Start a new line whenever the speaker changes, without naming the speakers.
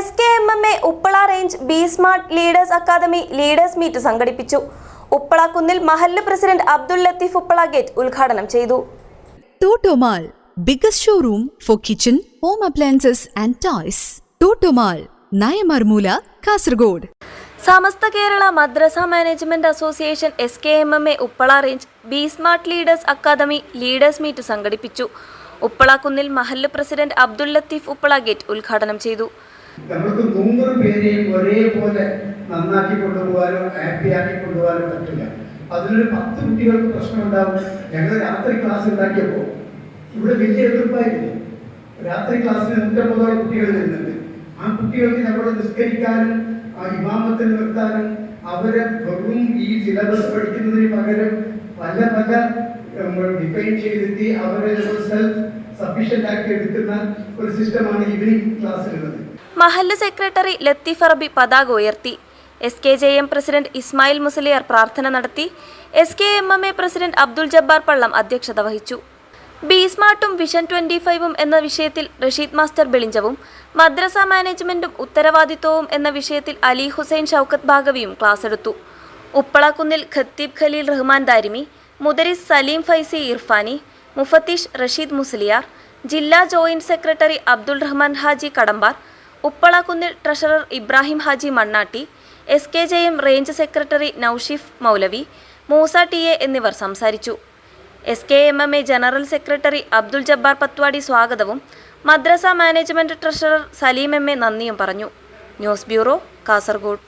S K M M A Uppala range B smart leaders academy leaders meet സംഘടിപ്പിച്ചു. ഉപ്പള കുന്നിൽ മഹല്ല് president Abdul Latheef Uppala gate ഉദ്ഘാടനം ചെയ്തു.
Tottomall biggest showroom for kitchen home appliances and toys. Tottomall Nayamarmoola Kasaragod
Samastha Kerala madrasa management association S K M M A Uppala range B smart leaders academy leaders meet സംഘടിപ്പിച്ചു. ഉപ്പള കുന്നിൽ മഹല്ല് president Abdul Latheef Uppala gate ഉദ്ഘാടനം ചെയ്തു.
നമ്മൾക്ക് നൂറ് പേരെയും ഒരേപോലെ നന്നാക്കി കൊണ്ടുപോകാനോ ഹാപ്പി ആക്കി കൊണ്ടുപോകാനോ പറ്റില്ല. അതിലൊരു പത്ത് കുട്ടികൾക്ക് പ്രശ്നം ഉണ്ടാവും ഞങ്ങൾ രാത്രി ക്ലാസ് ഉണ്ടാക്കിയപ്പോൾ ഇവിടെ വലിയ എതിർപ്പായിരുന്നു. രാത്രി ക്ലാസ്സിൽ നൂറ്റമ്പതോളം കുട്ടികൾ വരുന്നുണ്ട്. ആ കുട്ടികൾക്ക് നമ്മളെ നിസ്കരിക്കാനും ആ ഇമാമത്തിൽ നിർത്താനും അവരെ വെറും ഈ സിലബസ് പഠിക്കുന്നതിന് പകരം പല പല ഡിഫൈൻ ചെയ്തിട്ട് അവരെ സെൽഫ് സഫീഷ്യന്റ് ആക്കി എടുക്കുന്ന ഒരു സിസ്റ്റമാണ് ഈവനിങ് ക്ലാസ്സിലുള്ളത്
മഹല്ല് സെക്രട്ടറി ലത്തീഫ് അറബി പതാക ഉയർത്തി. S K J M president Ismail Musliyar പ്രാർത്ഥന നടത്തി. S K M M A president Abdul Jabbar Pallam അധ്യക്ഷത വഹിച്ചു. ബി സ്മാർട്ടും വിഷൻ ട്വന്റി ഫൈവും എന്ന വിഷയത്തിൽ റഷീദ് മാസ്റ്റർ ബെളിഞ്ചവും മദ്രസ മാനേജ്മെന്റും ഉത്തരവാദിത്വവും എന്ന വിഷയത്തിൽ അലി ഹുസൈൻ ഷൌക്കത്ത് ഭാഗവിയും ക്ലാസ് എടുത്തു. ഉപ്പളക്കുന്നിൽ ഖത്തീബ് ഖലീൽ റഹ്മാൻ ദാരിമി മുദരിസ് സലീം ഫൈസി ഇർഫാനി മുഫത്തീഷ് റഷീദ് മുസ്ലിയാർ ജില്ലാ joint secretary Abdul Rahman Haji Kadambar ഉപ്പളക്കുന്നിൽ treasurer Ibrahim Haji Mannatti S K J M range secretary Noushif Moulavi Moosa T A എന്നിവർ സംസാരിച്ചു. S K M M A general secretary Abdul Jabbar Pathwadi സ്വാഗതവും മദ്രസ management treasurer Saleem M A നന്ദിയും പറഞ്ഞു. News bureau Kasaragod.